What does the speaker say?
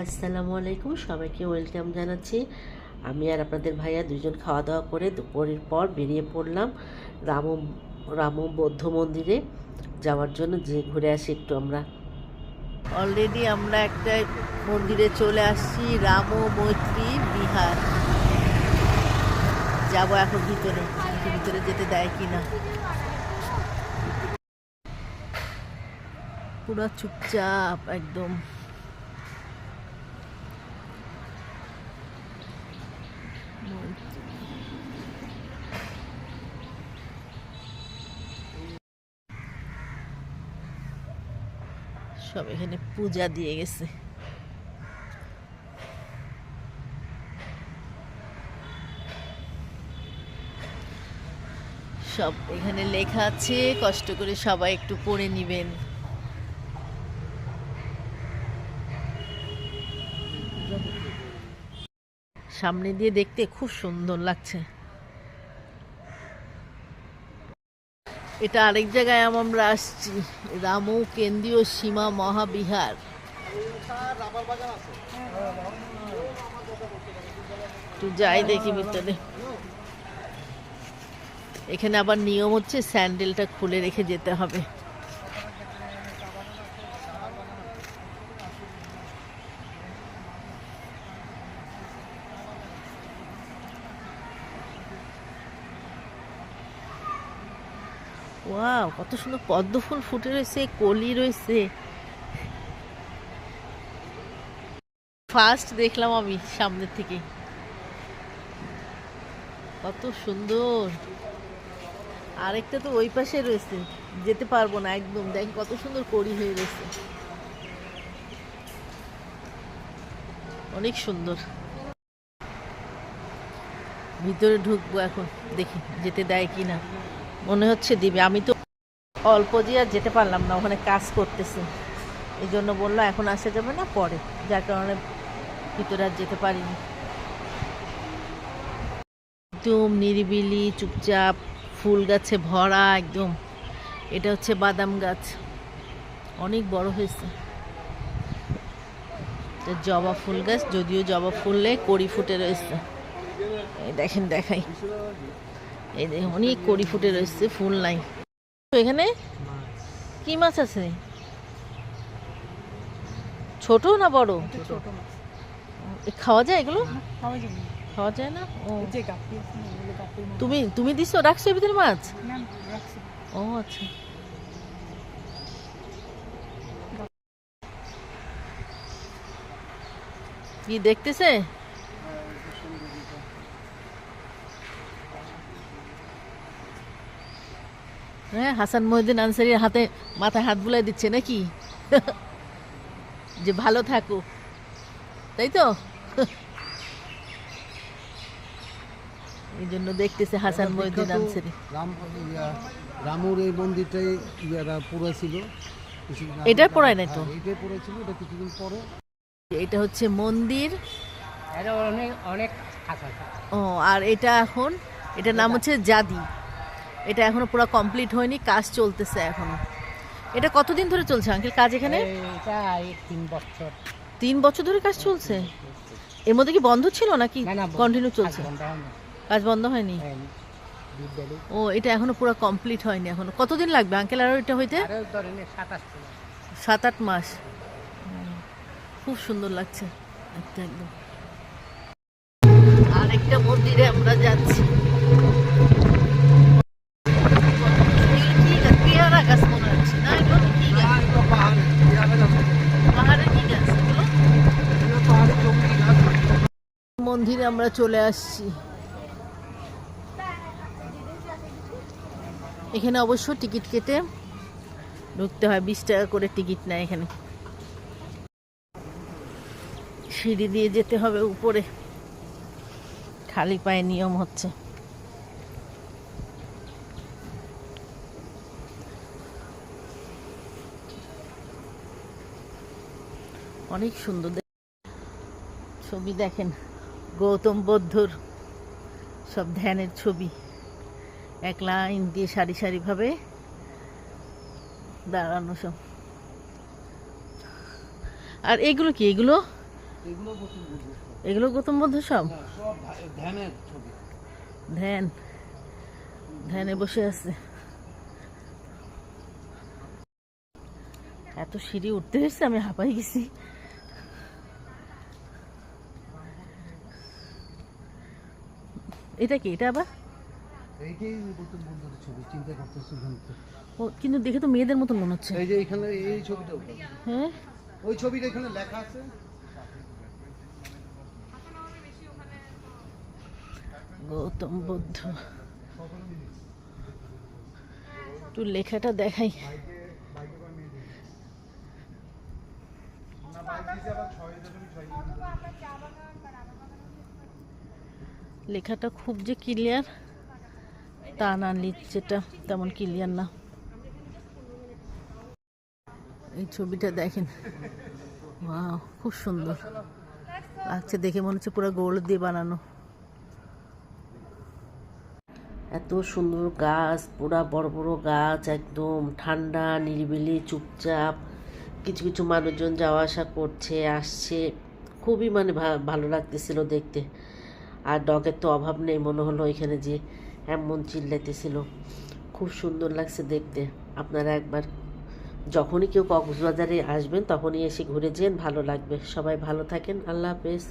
আসসালামু আলাইকুম, সবাইকে ওয়েলকাম জানাচ্ছি। আমি আর আপনাদের ভাইয়া দুজন খাওয়া দাওয়া করে দুপুরের পর বেরিয়ে পড়লাম রাম রাম বৌদ্ধ মন্দিরে। যাওয়ার জন্য যে ঘুরে আসি একটু আমরা। অলরেডি আমরা একটা মন্দিরে চলে আসছি রাম মৈত্রী বিহার। যাব এখন ভিতরে ভিতরে যেতে দেয় কি না পুরো চুপচাপ একদম। সব এখানে পূজা দিয়ে গেছে। সব এখানে লেখা আছে, কষ্ট করে সবাই একটু পড়ে নিবেন। সামনে দিয়ে দেখতে খুব সুন্দর লাগছে। এটা আরেক জায়গায় আমরা আসছি। রামু কেন্দ্রীয় সীমা মহাবিহার। একটু যাই দেখি ভিতরে। এখানে আবার নিয়ম হচ্ছে স্যান্ডেলটা খুলে রেখে যেতে হবে। ওয়াও কত সুন্দর পদ্ম ফুল ফুটে রয়েছে, কলি রয়েছে। ফার্স্ট দেখলাম আমি সামনের থেকে। কত সুন্দর। আরেকটা তো ওই পাশে রয়েছে, যেতে পারব না একদম। দেখ, কত সুন্দর কড়ি হয়ে রয়েছে। অনেক সুন্দর। ভিতরে ঢুকবো এখন, দেখি যেতে দেয় কি না মনে হচ্ছে দিবে। আমি তো অল্প দিয়ে আর যেতে পারলাম না, ওখানে কাজ করতেছি। এই জন্য বলল, এখন আসা যাবে না পরে। যার কারণে ভিতরে আর যেতে পারিনি। একদম নিরিবিলি, চুপচাপ, ফুল গাছে ভরা একদম। এটা হচ্ছে বাদাম গাছ। অনেক বড় হয়েছে। জবা ফুল গাছ, যদিও জবা ফুললে কড়ি ফুটে রয়েছে। দেখেন, দেখাই। এই দেখেন অনেক কড়ি ফুটে রয়েছে ফুল নাই এখানে কি মাছ আছে? ছোট না বড়? ছোট। মাছ। এ খাওয়া যায় এগুলো? খাওয়া যায় না। ও। তুমি তুমি দিছো রাখছো এর ভিতরে মাছ। ও আচ্ছা। কি দেখতেছে? হ্যাঁ হাসান মহিউদ্দিন আনসারির হাতে মাথায় হাত বুলাই দিচ্ছে নাকি? যে ভালো থাকো। তাই তো? এই জন্য দেখতেছে হাসান মহিউদ্দিন আনসারি। রামুর এই মন্দিরটাই ইয়ারা পুরো ছিল। এটার পড়ায় নাই তো? হ্যাঁ, এটাই পড়ে ছিল এটা কিছুদিন পরে। এটা হচ্ছে মন্দির। অনেক অনেক ও আর এটা এখন এটার নাম হচ্ছে জাদি। এটা এখনও পুরো কমপ্লিট হয়নি কাজ চলতেছে এখনও। এটা কতদিন ধরে চলছে আঙ্কেল কাজ এখানে? তিন বছর। তিন বছর ধরে কাজ চলছে? এর মধ্যে কি বন্ধ ছিল নাকি কন্টিনিউ চলছে। কাজ বন্ধ হয়নি। হ্যাঁ, ও এটা এখনও পুরো কমপ্লিট হয়নি এখনও। কতদিন লাগবে আঙ্কেল আর এটা হইতে? সাত আট মাস। খুব সুন্দর লাগছে। একদম। আরেকটা মন্দিরে আমরা যাচ্ছি কি গাছ? পেয়ারা গাছ মনে হচ্ছে না এগুলো কি গাছ পাহাড়ের কি গাছ এগুলো? মন্দিরে আমরা চলে আসছি। এখানে অবশ্য টিকিট কেটে ঢুকতে হয়, বিশ টাকা করে টিকিট নেয় এখানে। সিঁড়ি দিয়ে যেতে হবে উপরে। খালি পায়ে নিয়ম হচ্ছে। অনেক সুন্দর ছবি দেখেন। গৌতম বুদ্ধর সব ধ্যানের ছবি। এক লাইন দিয়ে সারি সারিভাবে দাঁড়ানো সব। আর এগুলো কি? এগুলো? এগুলো গৌতম বুদ্ধ সব। হ্যাঁ, ধ্যান। ধ্যানে বসে আছে। এত সিঁড়ি উঠতে হয়েছে আমি হাঁপাই গেছি। এটা কি? এটা আবার? এইটাই গৌতম বুদ্ধের ছবি চিন্তা করতেছি ও কিন্তু দেখে তো মেয়েদের মতন মনে হচ্ছে। এই যে এখানে এই ছবিটা হ্যাঁ? ওই ছবিটা এখানে লেখা আছে। গৌতম বুদ্ধ। একটু লেখাটা দেখাই। লেখাটা খুব যে ক্লিয়ার, তা না লিখছেটা তেমন ক্লিয়ার না। এই ছবিটা দেখেন। ওয়াও, খুব সুন্দর। লাগছে দেখে মনে হচ্ছে পুরো গোল দিয়ে বানানো। এত সুন্দর গাছ, পুরা বড় বড় গাছ, একদম ঠান্ডা, নিরিবিলি, চুপচাপ। কিছু কিছু মানুষজন যাওয়া আসা করছে, আসছে। খুবই মানে ভালো লাগতেছিল দেখতে। আর ডগের তো অভাব নেই, মনে হলো এখানে যে এমন চিল্লাইতেছিল। খুব সুন্দর লাগছে দেখতে। আপনারা একবার যখনই কেউ কক্সবাজারে আসবেন, তখনই এসে ঘুরে যেন ভালো লাগবে। সবাই ভালো থাকেন, আল্লাহ হাফেজ।